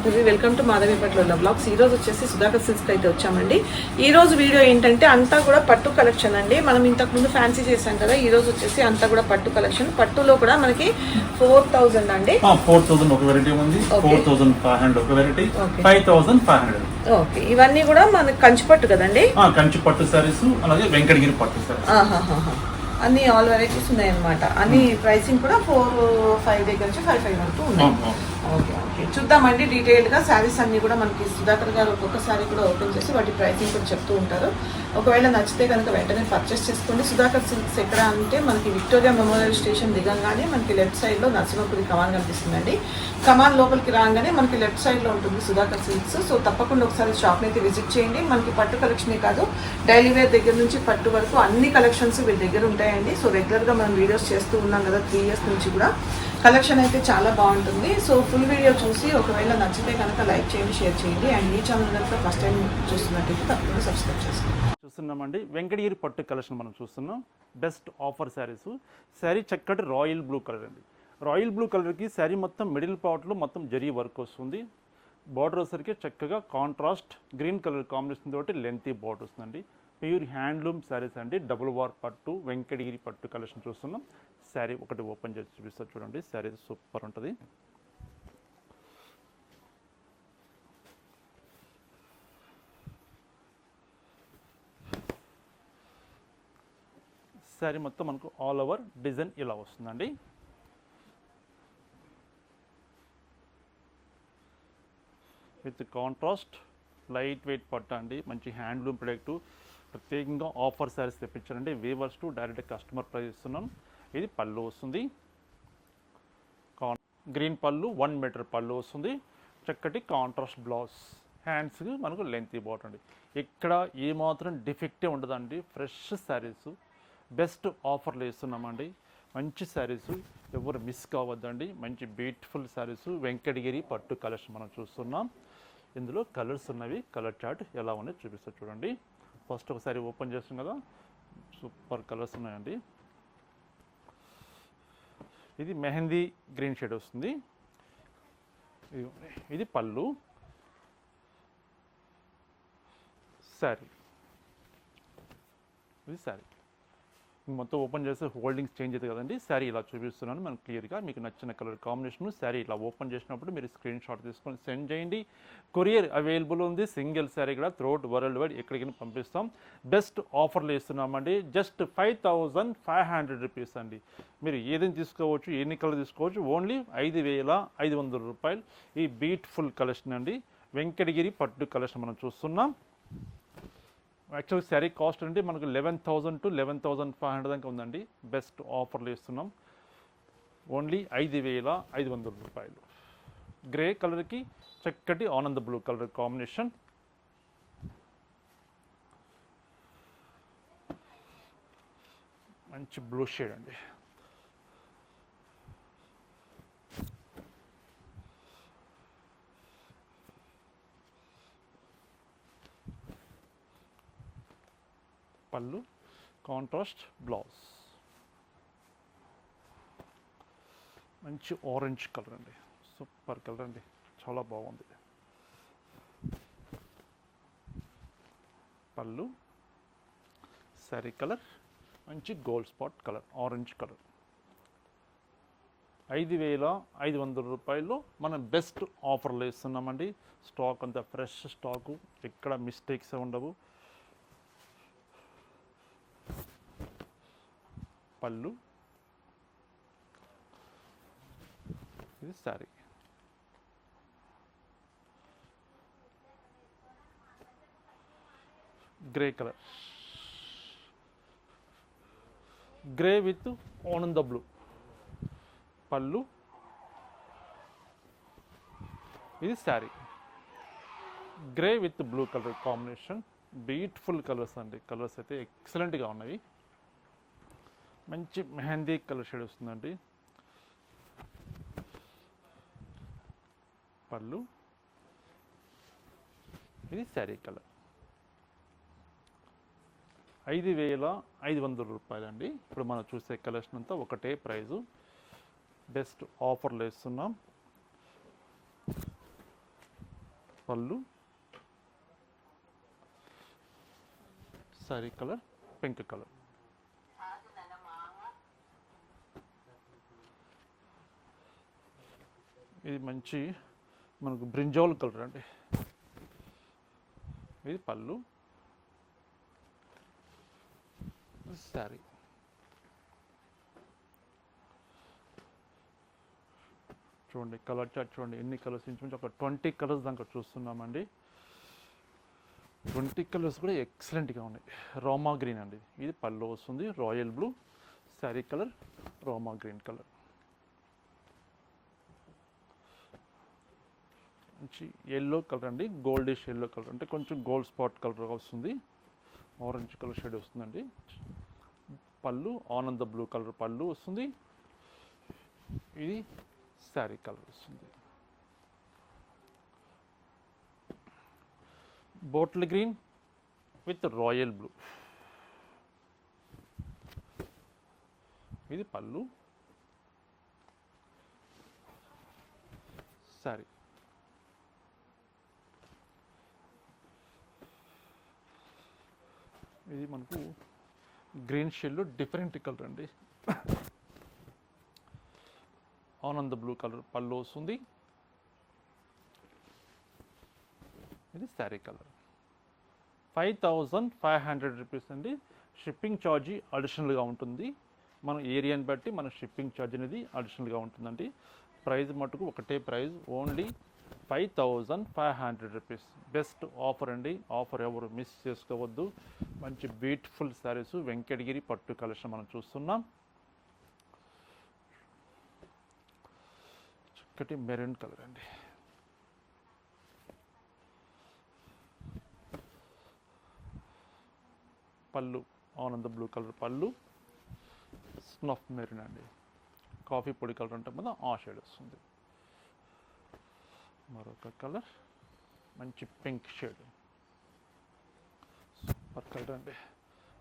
Madhavi welcome to Madhavi పట్ల blogs. ఈ రోజు వచ్చేసి సుధాకర్ సిల్క్ అయితే వచ్చామండి. ఈ రోజు వీడియో ఏంటంటే అంతా కూడా పట్టు కలెక్షన్ అండి. మనం ఇంతకు ముందు ఫ్యాన్సీ చేసాం కదా ఈ రోజు వచ్చేసి అంతా కూడా పట్టు కలెక్షన్. పట్టులో కూడా మనకి ఫోర్ థౌజండ్ అండి. ఫోర్ థౌసండ్ ఒక వెరైటీ ఉంది. ఫోర్ థౌసండ్ ఫైవ్ హండ్రెడ్ ఒక variety. Five thousand five hundred. Okay. ఇవన్నీ కూడా మనకి కంచి పట్టు కదండి? కంచి పట్టు సారీస్ అలాగే వెంకటగిరి పట్టు సారీస్. అన్ని ఆల్ వెరైటీస్ ఉన్నాయి అనమాట అన్ని ప్రైసింగ్ కూడా ఫోర్ ఫైవ్ దగ్గర నుంచి ఫైవ్ ఫైవ్ వరకు ఉన్నాయి. ఓకే. చూద్దామండి. డీటెయిల్గా శారీస్ అన్ని కూడా మనకి సుధాకర్ గారు ఒక్కొక్క శారీ కూడా ఓపెన్ చేసి వాటి ప్రైసింగ్ కూడా చెప్తూ ఉంటారు. ఒకవేళ నచ్చితే కనుక వెంటనే పర్చేస్ చేసుకోండి. సుధాకర్ సిల్క్స్ ఎక్కడ అంటే మనకి విక్టోరియా మెమోరియల్ స్టేషన్ దిగంగానే మనకి లెఫ్ట్ సైడ్లో నరసింహపురి కమాన్ కనిపిస్తుందండి. కమాన్ లోపలికి రాగానే మనకి లెఫ్ట్ సైడ్లో ఉంటుంది సుధాకర్ సిల్క్స్. సో తప్పకుండా ఒకసారి షాప్ని అయితే విజిట్ చేయండి. మనకి పట్టు కలెక్షనే కాదు డైలీ వేర్ దగ్గర నుంచి పట్టు వరకు అన్ని కలెక్షన్స్ వీళ్ళ దగ్గర ఉంటాయండి. సో రెగ్యులర్గా మనం వీడియోస్ చేస్తూ ఉన్నాం కదా త్రీ ఇయర్స్ నుంచి కూడా. కలెక్షన్ అయితే చాలా బాగుంటుంది. సో ఫుల్ వీడియో చూసి ఒకవేళ నచ్చితే కనుక లైక్ చేయండి షేర్ చేయండి. అండ్ ఈ ఛానల్ కనుక ఫస్ట్ టైం చూస్తున్నట్టయితే తప్పకుండా సబ్స్క్రైబ్ చేసుకోండి. చూస్తున్నామండి. వెంకటగిరి పట్టు కలెక్షన్ మనం చూస్తున్నాం. Best offer saris. శారీ చక్కటి రాయల్ బ్లూ కలర్ అండి. రాయల్ బ్లూ కలర్కి శారీ మొత్తం మిడిల్ పార్ట్లో మొత్తం జరీ వర్క్ వస్తుంది. బార్డర్ వచ్చరికి చక్కగా కాంట్రాస్ట్ గ్రీన్ కలర్ కాంబినేషన్ తోటి లెంతీ బార్డర్ వస్తుందండి. ప్యూర్ హ్యాండ్లూమ్ శారీస్ అండి. డబుల్ వార్ పట్టు వెంకటగిరి పట్టు కలెక్షన్ చూస్తున్నాం. శారీ ఒకటి ఓపెన్ చేసి చూపిస్తారు చూడండి. శారీ సూపర్ ఉంటుంది. శారీ మొత్తం మనకు ఆల్ ఓవర్ డిజైన్ ఇలా వస్తుందండి. విత్ కాంట్రాస్ట్ లైట్ వెయిట్ పట్ట అండి మంచి హ్యాండ్లూమ్ ప్రొడక్ట్ ప్రత్యేకంగా offer saris తెప్పించారండి. Weavers to direct customer price ఇస్తున్నాం. ఇది పళ్ళు వస్తుంది. గ్రీన్ పళ్ళు వన్ మీటర్ పళ్ళు వస్తుంది. చక్కటి కాంట్రాస్ట్ బ్లౌజ్ హ్యాండ్స్ మనకు లెంత్ బాట్ ఇక్కడ ఏమాత్రం డిఫెక్టే ఉండదండి. ఫ్రెష్ శారీస్ బెస్ట్ ఆఫర్లు ఇస్తున్నామండి మంచి శారీస్ ఎవరు మిస్ కావద్దండి. మంచి బ్యూటిఫుల్ శారీస్ వెంకటగిరి పట్టు కలెక్షన్ మనం చూస్తున్నాం. ఇందులో కలర్స్ ఉన్నవి కలర్ చార్ట్ ఎలా ఉన్నాయో చూపిస్తా చూడండి. ఫస్ట్ ఒకసారి ఓపెన్ చేస్తాం కదా. సూపర్ కలర్స్ ఉన్నాయండి. ఇది మెహందీ గ్రీన్ షేడ్ వస్తుంది. ఇది పళ్ళు. శారీ. ఇది శారీ. మొత్తం ఓపెన్ చేస్తే హోల్డింగ్స్ చేంజ్ అవుతుంది కదండి. శారీ ఇలా చూపిస్తున్నాను. మనం క్లియర్గా మీకు నచ్చిన కలర్ కాంబినేషన్ శారీ ఇలా ఓపెన్ చేసినప్పుడు మీరు స్క్రీన్ షాట్ తీసుకొని సెండ్ చేయండి. కొరియర్ అవైలబుల్ ఉంది. సింగిల్ శారీ కూడా త్రోట్ వరల్డ్ వైడ్ ఎక్కడికైనా పంపిస్తాం. బెస్ట్ ఆఫర్లు ఇస్తున్నామండి just five thousand five hundred rupees అండి. మీరు ఏదైనా తీసుకోవచ్చు ఎన్ని కలర్ తీసుకోవచ్చు ఓన్లీ ఐదు వేల ఐదు వందల రూపాయలు. ఈ బ్యూటిఫుల్ కలెక్షన్ అండి. వెంకటగిరి పట్టు కలెక్షన్ మనం చూస్తున్నాం. యాక్చువల్ శారీ కాస్ట్ అంటే మనకు eleven thousand to eleven thousand five hundred దాకా ఉందండి. బెస్ట్ ఆఫర్లు ఇస్తున్నాం. ఓన్లీ ఐదు వేల ఐదు వందల రూపాయలు. గ్రే కలర్కి చక్కటి ఆనంద బ్లూ కలర్ కాంబినేషన్ మంచి బ్లూ షేడ్ అండి. పళ్ళు కాంట్రాస్ట్ బ్లౌజ్ మంచి ఆరెంజ్ కలర్ అండి. సూపర్ కలర్ అండి. చాలా బాగుంది. పళ్ళు శారీ కలర్ మంచి Gold Spot colour orange colour ఐదు వేల ఐదు వందల రూపాయలు మనం బెస్ట్ ఆఫర్లు ఇస్తున్నామండి. స్టాక్ అంతా ఫ్రెష్ స్టాకు ఎక్కడ మిస్టేక్స్ ఉండవు. పళ్ళు. ఇది saree. Grey colour grey with ఆనంద బ్లూ పళ్ళు. ఇది saree. Grey with blue colour combination beautiful colours అండి. కలర్స్ అయితే ఎక్సలెంట్గా ఉన్నవి. మంచి మెహందీ కలర్ షేడ్ వస్తుందండి. పళ్ళు. ఇది శారీ కలర్. ఐదు వేల ఐదు వందల రూపాయలండి. ఇప్పుడు మనం చూసే కలెక్షన్ అంతా ఒకటే ప్రైజు. బెస్ట్ ఆఫర్లు ఇస్తున్నాం పళ్ళు. Saree colour pink colour. ఇది మంచి మనకు బ్రింజాల్ కలర్ అండి. ఇది పళ్ళు. సారీ చూడండి కలర్ చార్ట్ చూడండి ఎన్ని కలర్స్ ఇంచుమించు ఒక ట్వంటీ కలర్స్ దాకా చూస్తున్నామండి. ట్వంటీ కలర్స్ కూడా ఎక్సలెంట్గా ఉన్నాయి. రోమా గ్రీన్ అండి. ఇది పళ్ళు వస్తుంది రాయల్ బ్లూ. శారీ కలర్ రోమా గ్రీన్ కలర్. మంచి ఎల్లో కలర్ అండి గోల్డిష్ ఎల్లో కలర్ అంటే కొంచెం గోల్డ్ స్పాట్ కలర్ వస్తుంది. ఆరెంజ్ కలర్ షేడ్ వస్తుందండి. పళ్ళు ఆనంద బ్లూ కలర్ పళ్ళు వస్తుంది. ఇది శారీ కలర్ వస్తుంది. Bottle green with royal blue ఇది పళ్ళు. సారీ ఇది మనకు గ్రీన్ షెల్లో డిఫరెంట్ కలర్ అండి. ఆనంద బ్లూ కలర్ పళ్ళు వస్తుంది. ఇది saree colour five thousand five hundred rupees అండి. షిప్పింగ్ ఛార్జీ అడిషనల్గా ఉంటుంది. మన ఏరియాని బట్టి మన షిప్పింగ్ ఛార్జ్ అనేది అడిషనల్గా ఉంటుందండి. ప్రైజ్ మటుకు ఒకటే price only five thousand five hundred rupees. Best offer అండి. ఆఫర్ ఎవరు మిస్ చేసుకోవద్దు. మంచి బ్యూటిఫుల్ శారీస్ వెంకటగిరి పట్టు కలెక్షన్ మనం చూస్తున్నాం. చక్కటి మెరూన్ కలర్ అండి. పళ్ళు ఆనంద బ్లూ కలర్ పళ్ళు. స్నఫ్ మెరూన్ అండి. కాఫీ పొడి కలర్ అంటే మీద ఆ షేడ్ వస్తుంది. మరొక కలర్. మంచి పింక్ షేడ్. సూపర్ కలర్ అండి.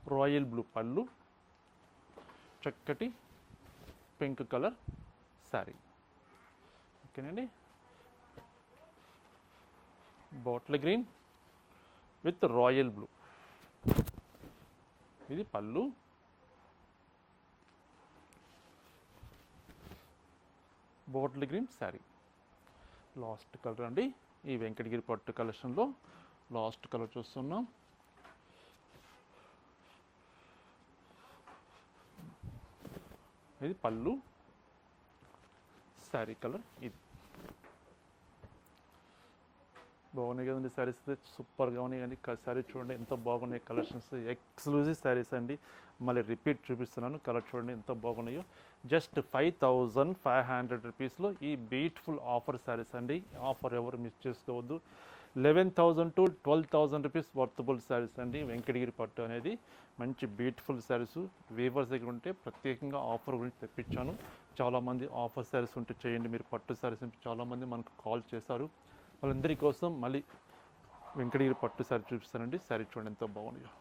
రాయల్ బ్లూ పళ్ళు. చక్కటి పింక్ కలర్ శారీ. ఓకేనండి. Bottle green with royal blue. ఇది పళ్ళు. Bottle green saree. Last colour అండి. ఈ వెంకటగిరి పట్టు కలెక్షన్లో లాస్ట్ కలర్ చూస్తున్నాం. ఇది పళ్ళు. శారీ కలర్ ఇది. బాగున్నాయి కదండి శారీస్ సూపర్గా ఉన్నాయి కానీ శారీ చూడండి ఎంత బాగున్నాయి కలెక్షన్స్ ఎక్స్క్లూజివ్ శారీస్ అండి. మళ్ళీ రిపీట్ చూపిస్తున్నాను కలర్ చూడండి ఎంత బాగున్నాయో. Just five thousand five hundred రూపీస్లో ఈ బ్యూటిఫుల్ ఆఫర్ శారీస్ అండి. ఆఫర్ ఎవరు మిస్ చేసుకోవద్దు. Eleven thousand to twelve thousand rupees worthable sarees అండి. వెంకటగిరి పట్టు అనేది మంచి బ్యూటిఫుల్ శారీస్. వీవర్స్ దగ్గర ఉంటే ప్రత్యేకంగా ఆఫర్ గురించి తెప్పించాను. చాలామంది ఆఫర్ శారీస్ ఉంటే చేయండి. మీరు పట్టు శారీస్ ఉంటే చాలామంది మనకు కాల్ చేశారు. వాళ్ళందరి కోసం మళ్ళీ వెంకటగిరి పట్టు శారీ చూపిస్తానండి. శారీ చూడండి ఎంతో బాగున్నాయో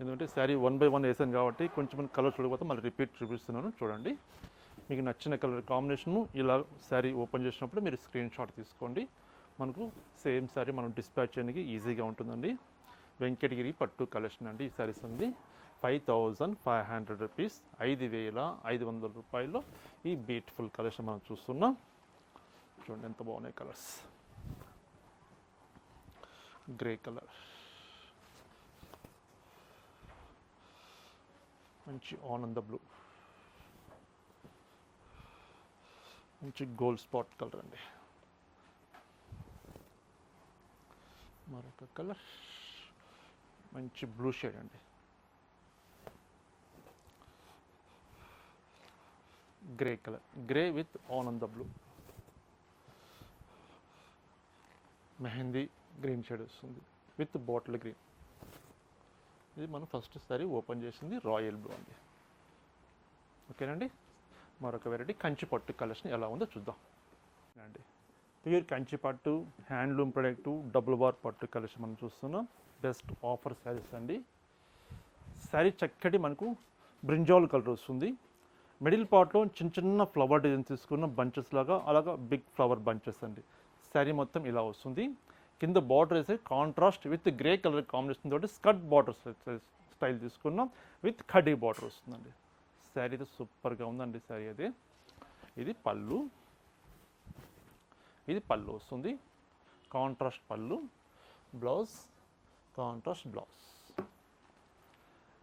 ఎందుకంటే శారీ వన్ బై వన్ వేసాను కాబట్టి కొంచెం కలర్ చూడకపోతే మళ్ళీ రిపీట్ చూపిస్తున్నాను. చూడండి. మీకు నచ్చిన కలర్ కాంబినేషను ఇలా శారీ ఓపెన్ చేసినప్పుడు మీరు స్క్రీన్ షాట్ తీసుకోండి. మనకు సేమ్ శారీ మనం డిస్పాచ్ చేయడానికి ఈజీగా ఉంటుందండి. వెంకటగిరి పట్టు కలెక్షన్ అండి ఈ శారీస్ అండి. Five thousand five hundred rupees ఐదు వేల ఐదు వందల రూపాయల్లో ఈ బ్యూటిఫుల్ కలెక్షన్ మనం చూస్తున్నాం. చూడండి ఎంత బాగున్నాయి కలర్స్. Grey colour. మంచి ఆనంద బ్లూ. మంచి గోల్డ్ స్పాట్ కలర్ అండి. మరొక కలర్. మంచి బ్లూ షేడ్ అండి. Grey colour. గ్రే విత్ ఆనంద బ్లూ. మెహందీ గ్రీన్ షేడ్ వస్తుంది. With bottle green. ఇది మనం ఫస్ట్ సారి ఓపెన్ చేసింది రాయల్ బ్లూ అండి ఓకేనండి? మరొక వెరైటీ కంచి పట్టు కలెక్షన్ ఎలా ఉందో చూద్దాం. అండి ప్యూర్ కంచి పట్టు హ్యాండ్లూమ్ ప్రొడక్టు డబుల్ బార్ పట్టు కలెక్షన్ మనం చూస్తున్నాం. బెస్ట్ ఆఫర్ శారీస్ అండి. శారీ చక్కటి మనకు బ్రింజాల్ కలర్ వస్తుంది. మిడిల్ పార్ట్లో చిన్న చిన్న ఫ్లవర్ డిజైన్ తీసుకున్న బంచెస్ లాగా అలాగా బిగ్ ఫ్లవర్ బంచెస్ అండి. శారీ మొత్తం ఇలా వస్తుంది. కింద బార్డర్ వేసి contrast with grey colour combination తోటి స్కర్ట్ బార్డర్ స్టైల్ తీసుకున్నాం. విత్ కడీ బార్డర్ వస్తుందండి. శారీ అయితే సూపర్గా ఉందండి శారీ అది. ఇది పళ్ళు. ఇది పళ్ళు వస్తుంది. కాంట్రాస్ట్ పళ్ళు. బ్లౌజ్ కాంట్రాస్ట్ బ్లౌజ్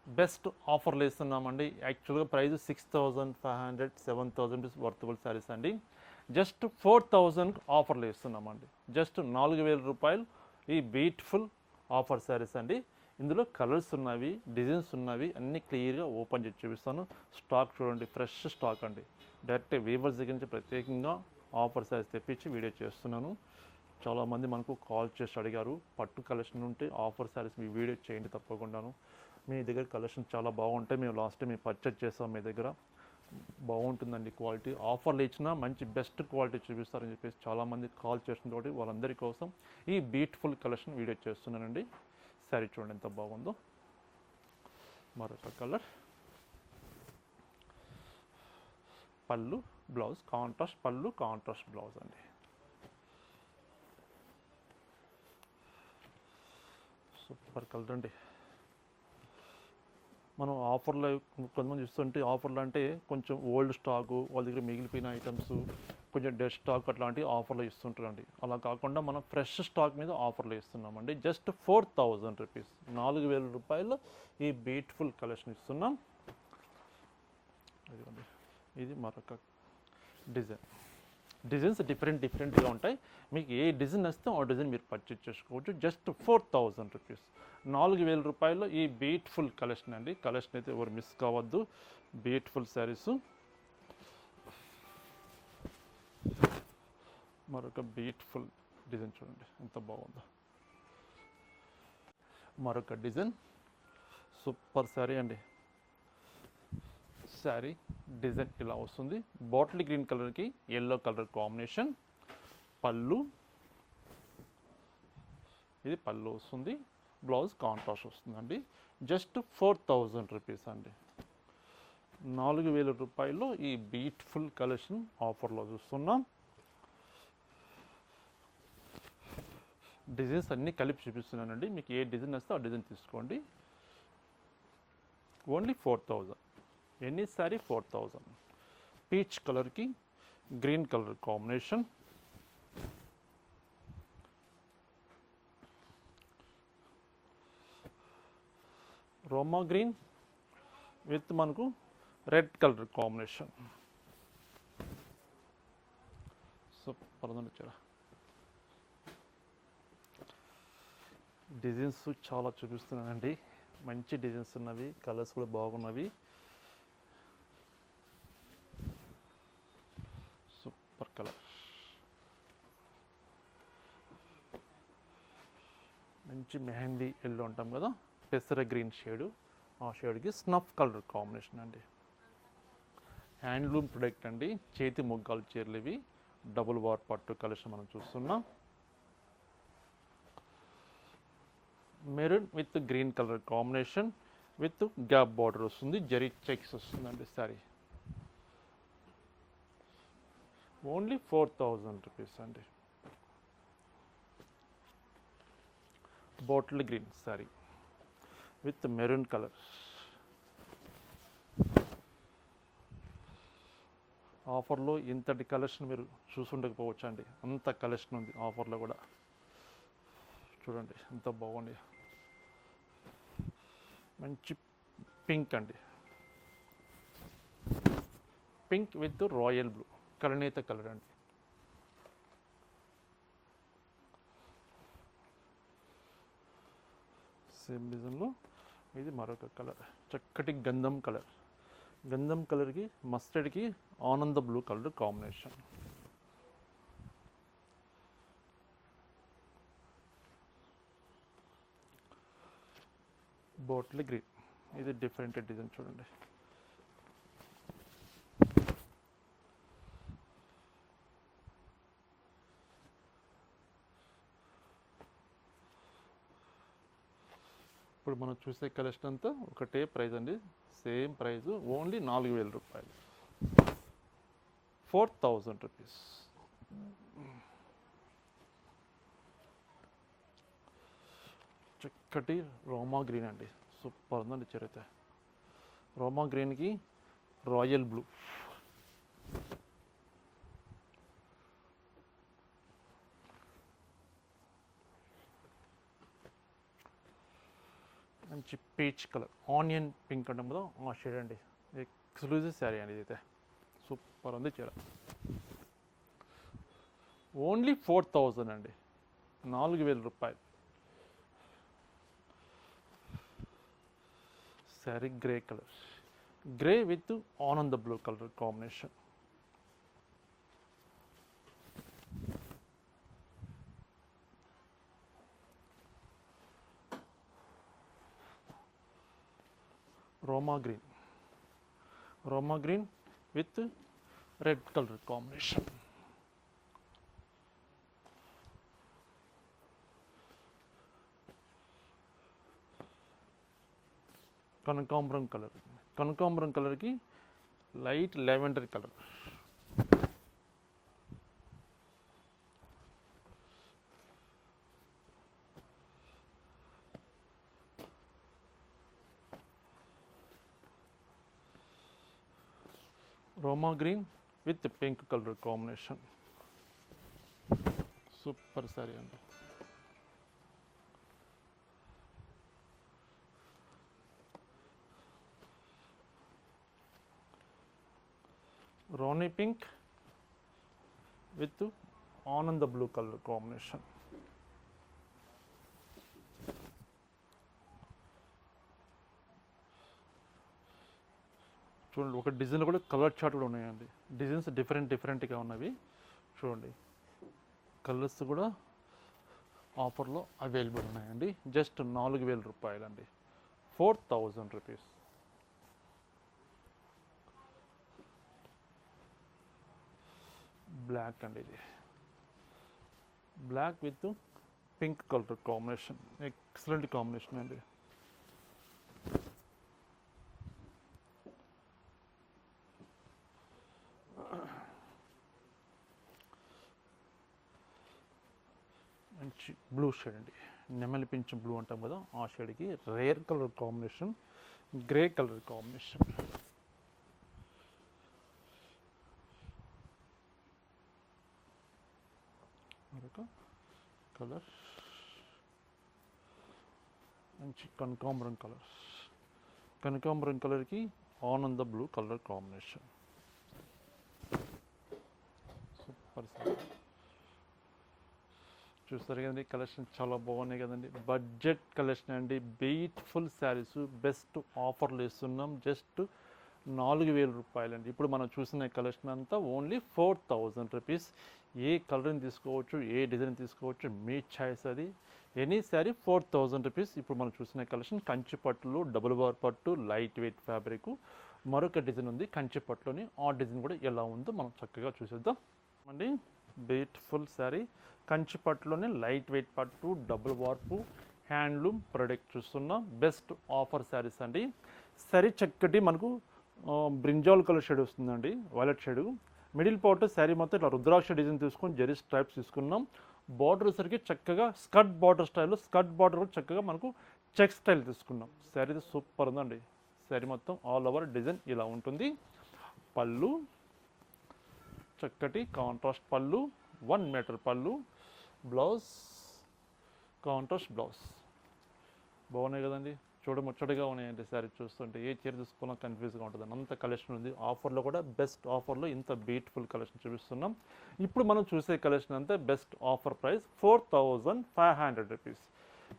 బెస్ట్ ఆఫర్లు ఇస్తున్నామండి యాక్చువల్గా price six thousand five hundred seven thousand worthable sarees అండి. జస్ట్ ఫోర్ థౌజండ్ ఆఫర్లు ఇస్తున్నామండి జస్ట్ నాలుగు వేల రూపాయలు ఈ బ్యూటిఫుల్ ఆఫర్ శారీస్ అండి. ఇందులో కలర్స్ ఉన్నవి డిజైన్స్ ఉన్నవి అన్నీ క్లియర్గా ఓపెన్ చేసి చూపిస్తాను. స్టాక్ చూడండి ఫ్రెష్ స్టాక్ అండి. డైరెక్ట్ వీవర్స్ దగ్గర నుంచి ప్రత్యేకంగా ఆఫర్ శారీస్ తెప్పించి వీడియో చేస్తున్నాను. చాలామంది మనకు కాల్ చేసి అడిగారు పట్టు కలెక్షన్ ఉంటే ఆఫర్ శారీస్ మీ వీడియో చేయండి తప్పకుండాను. మీ దగ్గర కలెక్షన్ చాలా బాగుంటాయి. మేము లాస్ట్ టైం మేము పర్చేజ్ చేసాం మీ దగ్గర. బాగుంటుందండి క్వాలిటీ. ఆఫర్లు ఇచ్చినా మంచి బెస్ట్ క్వాలిటీ చూపిస్తారని చెప్పేసి చాలామంది కాల్ చేసిన తోటి వాళ్ళందరి కోసం ఈ బ్యూటిఫుల్ కలెక్షన్ వీడియో చేస్తున్నానండి. శారీ చూడండి ఎంత బాగుందో. మరొక కలర్. పళ్ళు బ్లౌజ్ కాంట్రాస్ట్ పళ్ళు కాంట్రాస్ట్ బ్లౌజ్ అండి. సూపర్ కలర్ అండి. మనం ఆఫర్లో కొంతమంది చూస్తుంటే ఆఫర్లు అంటే కొంచెం ఓల్డ్ స్టాకు వాళ్ళ దగ్గర మిగిలిపోయిన ఐటమ్స్ కొంచెం డెడ్ స్టాక్ అట్లాంటి ఆఫర్లు ఇస్తుంటారండి. అలా కాకుండా మనం ఫ్రెష్ స్టాక్ మీద ఆఫర్లు ఇస్తున్నామండి. Just four thousand rupees. నాలుగు వేల రూపాయలు ఈ బ్యూటిఫుల్ కలెక్షన్ ఇస్తున్నాం. ఇదిగోండి. ఇది మరొక డిజైన్. డిజైన్స్ డిఫరెంట్ డిఫరెంట్గా ఉంటాయి. మీకు ఏ డిజైన్ వస్తే ఆ డిజైన్ మీరు పర్చేజ్ చేసుకోవచ్చు. Just four thousand rupees. నాలుగు వేల రూపాయలు ఈ బ్యూటిఫుల్ కలెక్షన్ అండి. కలెక్షన్ అయితే ఎవరు మిస్ కావద్దు. బ్యూటిఫుల్ శారీస్. మరొక బ్యూటిఫుల్ డిజైన్ చూడండి. ఎంత బాగుందో. మరొక డిజైన్. సూపర్ శారీ అండి. శారీ డిజైన్ ఇలా వస్తుంది. బాటిల్ గ్రీన్ కలర్కి ఎల్లో కలర్ కాంబినేషన్. పళ్ళు. ఇది పళ్ళు వస్తుంది. బ్లౌజ్ కాంట్రాస్ట్ వస్తుందండి. జస్ట్ ఫోర్ థౌజండ్ రూపీస్ అండి. నాలుగు వేల రూపాయలు ఈ బ్యూటిఫుల్ కలెక్షన్ ఆఫర్లో చూస్తున్నాం. డిజైన్స్ అన్నీ కలిపి చూపిస్తున్నానండి. మీకు ఏ డిజైన్ వస్తే ఆ డిజైన్ తీసుకోండి. Only four thousand. Any saree? Four thousand. Peach కలర్కి గ్రీన్ కలర్ కాంబినేషన్. రోమా గ్రీన్ విత్ మనకు రెడ్ కలర్ కాంబినేషన్. సూపర్ ఉందండి చాలా డిజైన్స్ చాలా చూపిస్తున్నానండి. మంచి డిజైన్స్ ఉన్నవి కలర్స్ కూడా బాగున్నవి సూపర్ కలర్ వచ్చి మెహందీ ఎల్లో అంటాం కదా పెసర గ్రీన్ షేడు. ఆ షేడ్కి స్నఫ్ కలర్ కాంబినేషన్ అండి. హ్యాండ్లూమ్ ప్రొడక్ట్ అండి చేతి మొగ్గాలు చీరలు ఇవి. డబుల్ వార్ పట్టు కలెక్షన్ మనం చూస్తున్నాం. Maroon with green colour combination with gap border వస్తుంది జరీ చెక్స్ వస్తుందండి saree. Only four thousand rupees అండి. Bottle green saree with maroon colours ఆఫర్లో ఇంతటి కలెక్షన్ మీరు చూసుండకపోవచ్చు అండి అంత కలెక్షన్ ఉంది ఆఫర్లో కూడా. చూడండి ఎంత బాగుంది. మంచి పింక్ అండి. పింక్ విత్ రాయల్ బ్లూ కలనేత కలర్ అండి. సేమ్ డిజైన్లో ఇది మరొక కలర్ చక్కటి గంధం కలర్ గంధం కలర్కి మస్టర్డ్కి ఆనంద blue colour combination bottle green ఇది డిఫరెంట్ డిజైన్ చూడండి. మనం చూసే కలెక్షన్ అంతా ఒకటే ప్రైజ్ అండి. సేమ్ ప్రైజ్ ఓన్లీ నాలుగు వేల రూపాయలు. Four thousand rupees. చక్కటి రోమా గ్రీన్ అండి. సూపర్ ఉందండి చరిత్ర రోమా గ్రీన్కి రాయల్ బ్లూ. మంచి పీచ్ కలర్ ఆనియన్ పింక్ అంటాం కదా ఆ షేడ్ అండి. ఎక్స్క్లూజివ్ శారీ అండి ఇదైతే. సూపర్ ఉంది చీర. ఓన్లీ ఫోర్ థౌజండ్ అండి. నాలుగు వేల రూపాయలు. Saree grey colour. Grey with ఆనంద బ్లూ కలర్ కాంబినేషన్. రోమా green Roma green with red colour combination కనకాంబరం కలర్ కనకాంబరం కలర్కి light lavender colour Roma green with pink colour combination super saree అండి రాణి పింక్ విత్ ఆనంద బ్లూ కలర్ కాంబినేషన్ చూడండి ఒక డిజైన్ కూడా కలర్ చార్ట్ కూడా ఉన్నాయండి. డిజైన్స్ డిఫరెంట్ డిఫరెంట్గా ఉన్నవి. చూడండి కలర్స్ కూడా ఆఫర్లో అవైలబుల్ ఉన్నాయండి. జస్ట్ నాలుగు వేల రూపాయలండి. Four thousand rupees. బ్లాక్ అండి ఇది. Black with pink colour combination. Excellent combination అండి మంచి బ్లూ షేడ్ అండి. నెమలి పింఛం బ్లూ అంటాం కదా ఆ షేడ్కి rare colour combination grey colour combination. మరొక కలర్ మంచి కనకాంబరం కలర్స్ కనకాంబరం కలర్కి ఆనంద blue colour combination. Super sir. చూస్తారు కదండి కలెక్షన్ చాలా బాగున్నాయి కదండి. బడ్జెట్ కలెక్షన్ అండి. బ్యూటిఫుల్ శారీస్ బెస్ట్ ఆఫర్లు ఇస్తున్నాం. జస్ట్ నాలుగు వేల రూపాయలండి. ఇప్పుడు మనం చూసిన కలెక్షన్ అంతా ఓన్లీ ఫోర్ థౌజండ్ రూపీస్. ఏ కలర్ని తీసుకోవచ్చు ఏ డిజైన్ తీసుకోవచ్చు మీ ఛాయిస్ అది. Any saree four thousand rupees. ఇప్పుడు మనం చూసిన కలెక్షన్ కంచి పట్టులు డబుల్ బార్ పట్టు లైట్ వెయిట్ ఫ్యాబ్రిక్ మరొక డిజైన్ ఉంది కంచి పట్టులోని. ఆ డిజైన్ కూడా ఎలా ఉందో మనం చక్కగా చూసేద్దాం. అండి బ్యూటిఫుల్ శారీ కంచి పట్టులోనే లైట్ వెయిట్ పట్టు డబుల్ వార్పు హ్యాండ్లూమ్ ప్రొడక్ట్ చూస్తున్నాం. బెస్ట్ ఆఫర్ శారీస్ అండి. సరీ చక్కటి మనకు బ్రింజాల్ కలర్ షేడ్ వస్తుందండి violet shade. Middle part saree మొత్తం ఇట్లా రుద్రాక్ష డిజైన్ తీసుకొని జెరీ స్ట్రైప్స్ తీసుకున్నాం. బార్డర్ వచ్చరికి చక్కగా స్కర్ట్ బార్డర్ స్టైల్లో స్కర్ట్ బార్డర్ కూడా చక్కగా మనకు చెక్ స్టైల్ తీసుకున్నాం. శారీ సూపర్ ఉందండి. శారీ మొత్తం ఆల్ ఓవర్ డిజైన్ ఇలా ఉంటుంది. పళ్ళు చక్కటి కాంట్రాస్ట్ పళ్ళు. వన్ మీటర్ పళ్ళు బ్లౌజ్ కాంట్రాస్ట్ బ్లౌజ్. బాగున్నాయి కదండి. చూడముచ్చటగా ఉన్నాయండి శారీ చూస్తుంటే. ఏ చీర తీసుకున్నా కన్ఫ్యూజ్గా ఉంటుంది. అంత కలెక్షన్ ఉంది. ఆఫర్లో కూడా బెస్ట్ ఆఫర్లో ఇంత బ్యూటిఫుల్ కలెక్షన్ చూపిస్తున్నాం. ఇప్పుడు మనం చూసే కలెక్షన్ అంతా best offer price four thousand five hundred rupees.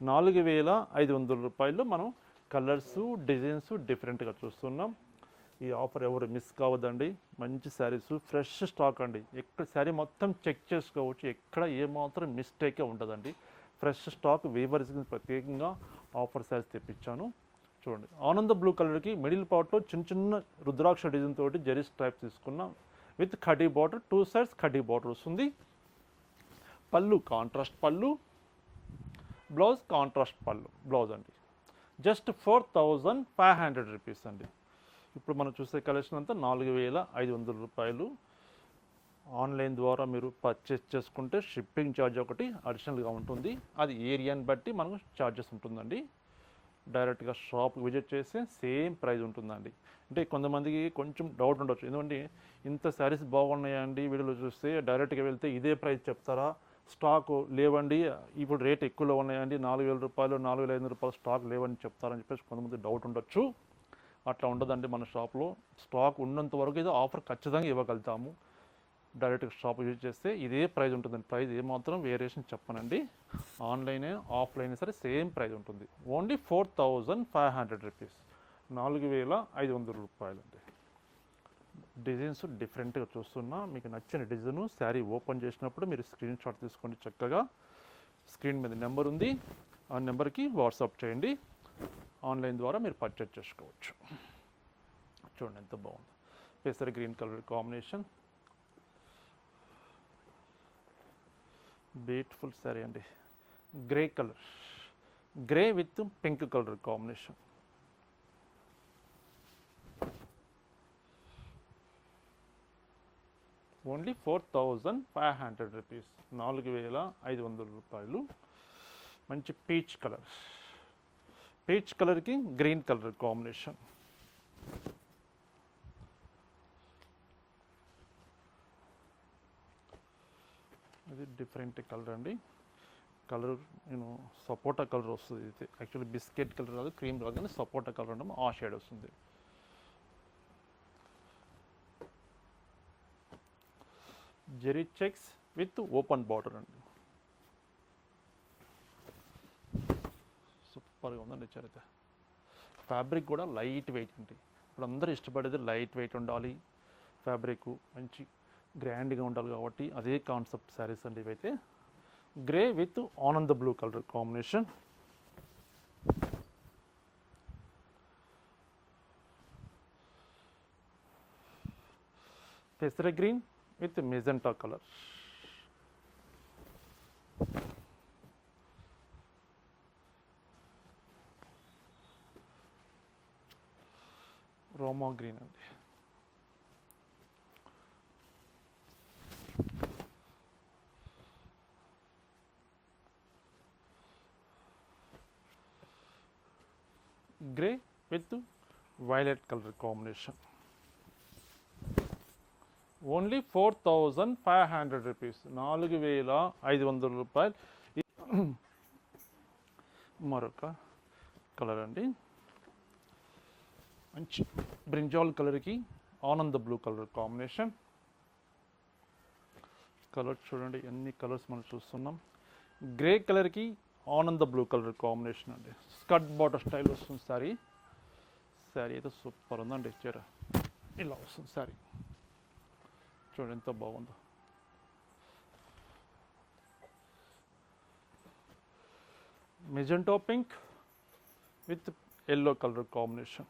నాలుగు వేల ఐదు వందల రూపాయలు మనం కలర్సు డిజైన్స్ డిఫరెంట్గా చూస్తున్నాం. ఈ ఆఫర్ ఎవరు మిస్ కావద్దండి. మంచి శారీస్ ఫ్రెష్ స్టాక్ అండి. ఎక్కడ శారీ మొత్తం చెక్ చేసుకోవచ్చు. ఎక్కడ ఏమాత్రం మిస్టేకే ఉంటుందండి ఫ్రెష్ స్టాక్ వీవర్స్కి ప్రత్యేకంగా ఆఫర్ శారీస్ తెప్పించాను. చూడండి. ఆనంద బ్లూ కలర్కి మిడిల్ పార్ట్లో చిన్న చిన్న రుద్రాక్ష డిజైన్ తోటి జెరీస్ టైప్ తీసుకున్నాం. విత్ కడీ బార్డర్ టూ సైడ్స్ కడీ బార్డర్ వస్తుంది. పళ్ళు కాంట్రాస్ట్ పళ్ళు. బ్లౌజ్ కాంట్రాస్ట్ పళ్ళు. బ్లౌజ్ అండి. Just four thousand five hundred rupees అండి. ఇప్పుడు మనం చూసే కలెక్షన్ అంతా నాలుగు వేల ఐదు వందల రూపాయలు. ఆన్లైన్ ద్వారా మీరు పర్చేస్ చేసుకుంటే షిప్పింగ్ ఛార్జ్ ఒకటి అడిషనల్గా ఉంటుంది. అది ఏరియాని బట్టి మనకు ఛార్జెస్ ఉంటుందండి. డైరెక్ట్గా షాప్ విజిట్ చేస్తే సేమ్ ప్రైస్ ఉంటుందండి. అంటే కొంతమందికి కొంచెం డౌట్ ఉండొచ్చు. ఎందుకంటే ఇంత శారీస్ బాగున్నాయండి వీడియోలో చూస్తే డైరెక్ట్గా వెళ్తే ఇదే ప్రైస్ చెప్తారా? స్టాక్ లేవండి. ఇప్పుడు రేట్ ఎక్కువలో ఉన్నాయండి. నాలుగు వేల రూపాయలు నాలుగు వేల ఐదు రూపాయలు స్టాక్ లేవని చెప్తారని చెప్పేసి కొంతమంది డౌట్ ఉండొచ్చు. అట్లా ఉండదండి మన షాప్లో. స్టాక్ ఉన్నంత వరకు అయితే ఆఫర్ ఖచ్చితంగా ఇవ్వగలుగుతాము. డైరెక్ట్గా షాప్ యూజ్ చేస్తే ఇదే ప్రైస్ ఉంటుందండి. ప్రైజ్ ఏమాత్రం వేరియేషన్ చెప్పనండి. ఆన్లైన్ ఆఫ్లైన్ సరే సేమ్ ప్రైజ్ ఉంటుంది. Only four thousand five hundred rupees. నాలుగు వేల ఐదు వందల రూపాయలండి. డిజైన్స్ డిఫరెంట్గా చూస్తున్నా. మీకు నచ్చిన డిజైన్ శారీ ఓపెన్ చేసినప్పుడు మీరు స్క్రీన్ షాట్ తీసుకోండి చక్కగా స్క్రీన్ మీద నెంబర్ ఉంది. ఆ నెంబర్కి వాట్సాప్ చేయండి. ఆన్లైన్ ద్వారా మీరు పర్చేజ్ చేసుకోవచ్చు. చూడండి ఎంత బాగుంది. పెసర green colour combination beautiful sari అండి. Grey colour grey with pink colour combination only four thousand five hundred rupees నాలుగు వేల ఐదు వందల రూపాయలు. మంచి పీచ్ కలర్ పీచ్ కలర్కి గ్రీన్ కలర్ కాంబినేషన్. ఇది డిఫరెంట్ కలర్ అండి. కలర్ నేను సపోటా కలర్ వస్తుంది ఇది. యాక్చువల్లీ బిస్కెట్ కలర్ కాదు క్రీమ్ రాదు కానీ సపోటా కలర్ ఉండడం ఆ షేడ్ వస్తుంది. Zari checks with open border అండి. సూపర్గా ఉందండి చరిత ఫ్యాబ్రిక్ కూడా లైట్ వెయిట్ అండి. ఇప్పుడు అందరూ ఇష్టపడేది లైట్ వెయిట్ ఉండాలి. ఫ్యాబ్రిక్ మంచి గ్రాండ్గా ఉండాలి కాబట్టి అదే కాన్సెప్ట్ శారీస్ అండి ఇవైతే. గ్రే విత్ ఆనంద బ్లూ కలర్ కాంబినేషన్. పెసర గ్రీన్ విత్ మెజెంటా కలర్. రోమా గ్రీన్ అండి grey with violet colour combination only four thousand five hundred rupees నాలుగు వేల ఐదు వందల రూపాయలు. మరొక కలర్ అండి. మంచి బ్రింజాల్ కలర్కి ఆనంద బ్లూ కలర్ కాంబినేషన్. కలర్ చూడండి ఎన్ని కలర్స్ మనం చూస్తున్నాం. గ్రే కలర్కి ఆనంద బ్లూ కలర్ కాంబినేషన్ అండి. స్కర్ట్ బాటర్ స్టైల్ వస్తుంది సారీ. శారీ అయితే సూపర్ ఉందండి చీర. ఇలా వస్తుంది శారీ చూడండి ఎంత బాగుందో. Magenta pink with yellow colour combination.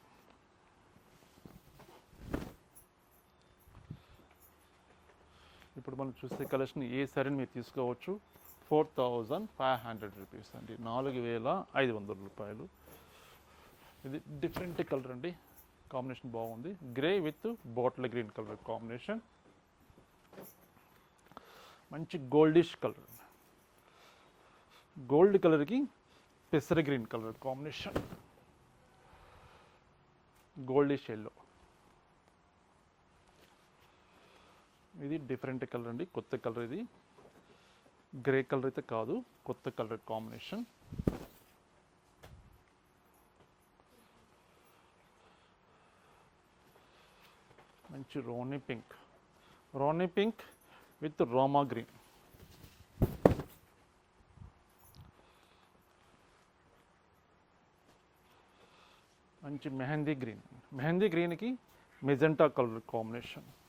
ఇప్పుడు మనం చూసే కలెక్షన్ ఏ శారీని మీరు తీసుకోవచ్చు? Four thousand five hundred rupees అండి. నాలుగు వేల ఐదు వందల రూపాయలు. ఇది డిఫరెంట్ కలర్ అండి. కాంబినేషన్ బాగుంది. Grey with bottle green colour combination. మంచి గోల్డిష్ కలర్. గోల్డ్ కలర్కి పెసర green colour combination. Goldish yellow ఇది డిఫరెంట్ కలర్ అండి. కొత్త కలర్ ఇది. గ్రే కలర్ అయితే కాదు. కొత్త కలర్ కాంబినేషన్. మంచి రోనీ పింక్. రోనీ పింక్ విత్ రోమా గ్రీన్. మంచి మెహందీ గ్రీన్. మెహందీ గ్రీన్కి మెజెంటా కలర్ కాంబినేషన్.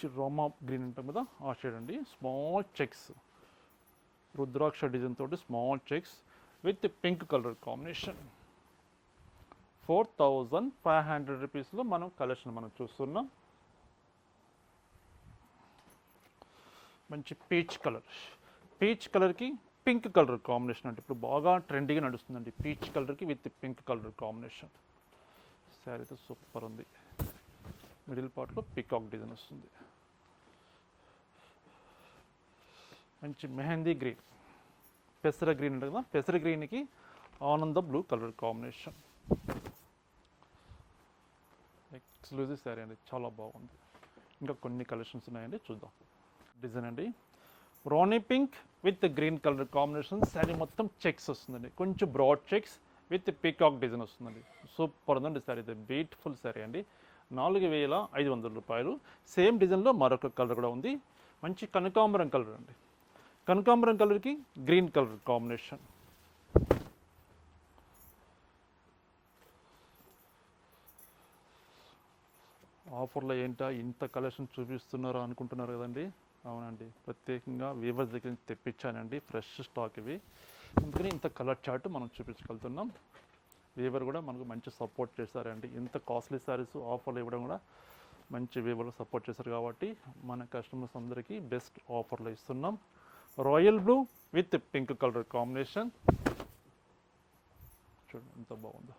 మంచి రోమా గ్రీన్ ఉంటుంది కదా ఆ షేడ్ అండి. స్మాల్ చెక్స్ రుద్రాక్ష డిజైన్ తోటి small checks with pink colour combination four thousand five hundred రూపీస్లో మనం కలెక్షన్ మనం చూస్తున్నాం. మంచి పీచ్ కలర్ పీచ్ కలర్కి పింక్ కలర్ కాంబినేషన్ అంటే ఇప్పుడు బాగా ట్రెండీగా నడుస్తుందండి. పీచ్ కలర్కి with pink colour combination sari అయితే సూపర్ ఉంది. మిడిల్ పార్ట్లో పికాక్ డిజైన్ వస్తుంది. మంచి మెహందీ గ్రీన్. పెసర గ్రీన్ ఉంటుంది కదా పెసర గ్రీన్కి ఆనంద blue colour combination. Exclusive sari అండి చాలా బాగుంది. ఇంకా కొన్ని కలెక్షన్స్ ఉన్నాయండి చూద్దాం. డిజైన్ అండి. Ronnie pink with green colour combination sari మొత్తం చెక్స్ వస్తుందండి. కొంచెం broad checks with peacock design వస్తుందండి. సూపర్ ఉందండి శారీ ఇది బ్యూటిఫుల్ శారీ అండి. నాలుగు వేల ఐదు వందల రూపాయలు. సేమ్ డిజైన్లో మరొక కలర్ కూడా ఉంది. మంచి కనకాంబరం కలర్ అండి. కనకాంబరం కలర్కి గ్రీన్ కలర్ కాంబినేషన్. ఆఫర్లో ఏంటా? ఇంత కలెక్షన్ చూపిస్తున్నారా అనుకుంటున్నారు కదండి. అవునండి. ప్రత్యేకంగా వీవర్స్ దగ్గర నుంచి తెప్పించానండి. ఫ్రెష్ స్టాక్ ఇవి. అందుకని ఇంత కలర్ చార్ట్ మనం చూపించగలుగుతున్నాం. వీవర్ కూడా మనకు మంచి సపోర్ట్ చేశారండి ఇంత కాస్ట్లీ శారీస్ ఆఫర్లు ఇవ్వడం కూడా మంచి వీవర్లో సపోర్ట్ చేశారు కాబట్టి మన కస్టమర్స్ అందరికీ బెస్ట్ ఆఫర్లు ఇస్తున్నాం. Royal blue with pink colour combination. చూడండి ఎంత బాగుందో.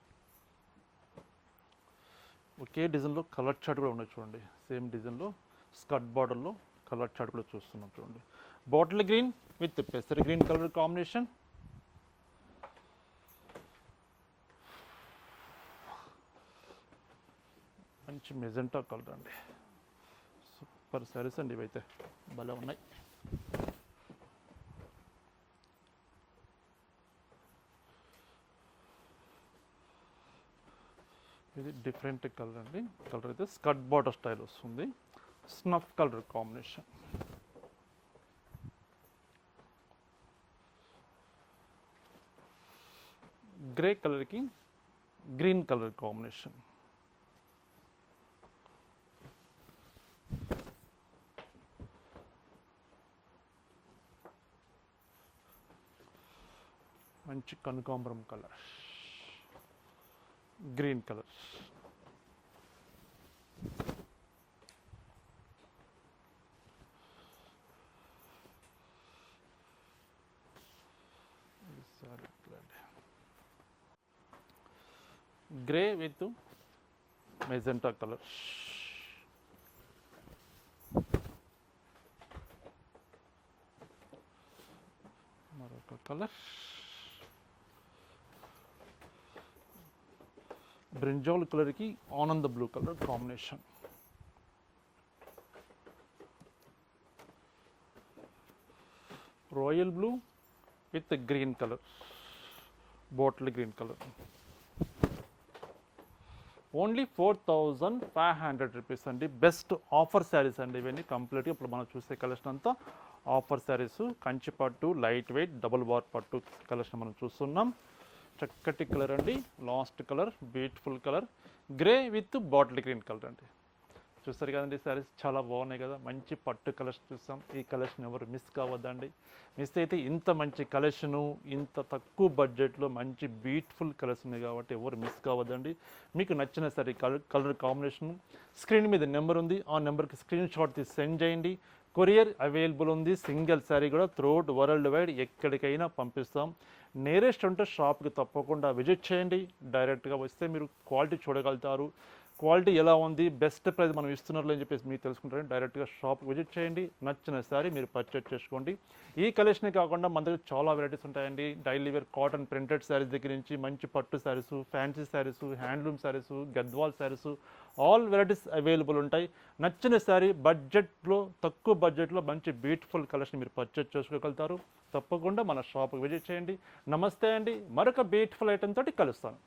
ఒకే డిజైన్లో కలర్ చార్ట్ కూడా ఉన్నాయి చూడండి. సేమ్ డిజైన్లో స్కర్ట్ బార్డర్లో కలర్ చార్ట్ కూడా చూస్తున్నాం చూడండి. బాటిల్ గ్రీన్ విత్ పెసర్ గ్రీన్ కలర్ కాంబినేషన్. మంచి మెజెంటా కలర్ అండి. సూపర్ సారీస్ అండి ఇవైతే. భలే ఉన్నాయి. ఇది డిఫరెంట్ కలర్ అండి. కలర్ అయితే స్కర్ట్ బార్డర్ స్టైల్ వస్తుంది. Snuff colour combination. గ్రే కలర్కి గ్రీన్ కలర్ కాంబినేషన్. మంచి కనకాంబరం colour. Green colour. Grey with magenta colour మరొక కలర్. బ్రింజాల్ కలర్కి ఆనంద blue colour combination. Royal blue with green colour. Bottle green colour. Only four thousand five hundred rupees అండి. Best offer saris అండి ఇవన్నీ కంప్లీట్గా. ఇప్పుడు మనం చూసే కలెక్షన్ అంతా ఆఫర్ శారీస్ కంచి పట్టు లైట్ వెయిట్ డబుల్ బార్ పట్టు కలెక్షన్ మనం చూస్తున్నాం. చక్కటి కలర్ అండి. Last colour beautiful colour grey with bottle green colour అండి. చూస్తారు కదండి సారీస్ చాలా బాగున్నాయి కదా. మంచి పట్టు కలెక్షన్ చూస్తాం. ఈ కలెక్షన్ ఎవరు మిస్ కావద్దండి. మిస్ అయితే ఇంత మంచి కలెక్షను ఇంత తక్కువ బడ్జెట్లో మంచి బ్యూటిఫుల్ కలర్స్ ఉన్నాయి కాబట్టి ఎవరు మిస్ కావద్దండి. మీకు నచ్చిన సరే కలర్ కలర్ కాంబినేషన్ స్క్రీన్ మీద నెంబర్ ఉంది. ఆ నెంబర్కి స్క్రీన్ షాట్ తీసి సెండ్ చేయండి. కొరియర్ అవైలబుల్ ఉంది. సింగిల్ శారీ కూడా త్రూఅవుట్ వరల్డ్ వైడ్ ఎక్కడికైనా పంపిస్తాం. నేరెస్ట్ ఉంటే షాప్కి తప్పకుండా విజిట్ చేయండి. డైరెక్ట్గా వస్తే మీరు క్వాలిటీ చూడగలుగుతారు. క్వాలిటీ ఎలా ఉంది బెస్ట్ ప్రైస్ మనం ఇస్తున్నారు అని చెప్పేసి మీరు తెలుసుకుంటారని డైరెక్ట్గా షాప్ విజిట్ చేయండి. నచ్చిన సారీ మీరు పర్చేజ్ చేసుకోండి. ఈ కలెక్షనే కాకుండా మన దగ్గర చాలా వెరైటీస్ ఉంటాయండి. Daily wear cotton printed saris దగ్గర నుంచి మంచి పట్టు saris fancy saris handloom saris Gadwal saris all varieties available ఉంటాయి. నచ్చిన శారీ బడ్జెట్లో తక్కువ బడ్జెట్లో మంచి బ్యూటిఫుల్ కలెక్షన్ మీరు పర్చేజ్ చేసుకోగలుగుతారు. తప్పకుండా మన షాప్కి విజిట్ చేయండి. నమస్తే అండి. మరొక బ్యూటిఫుల్ ఐటెం తోటి కలుస్తాను.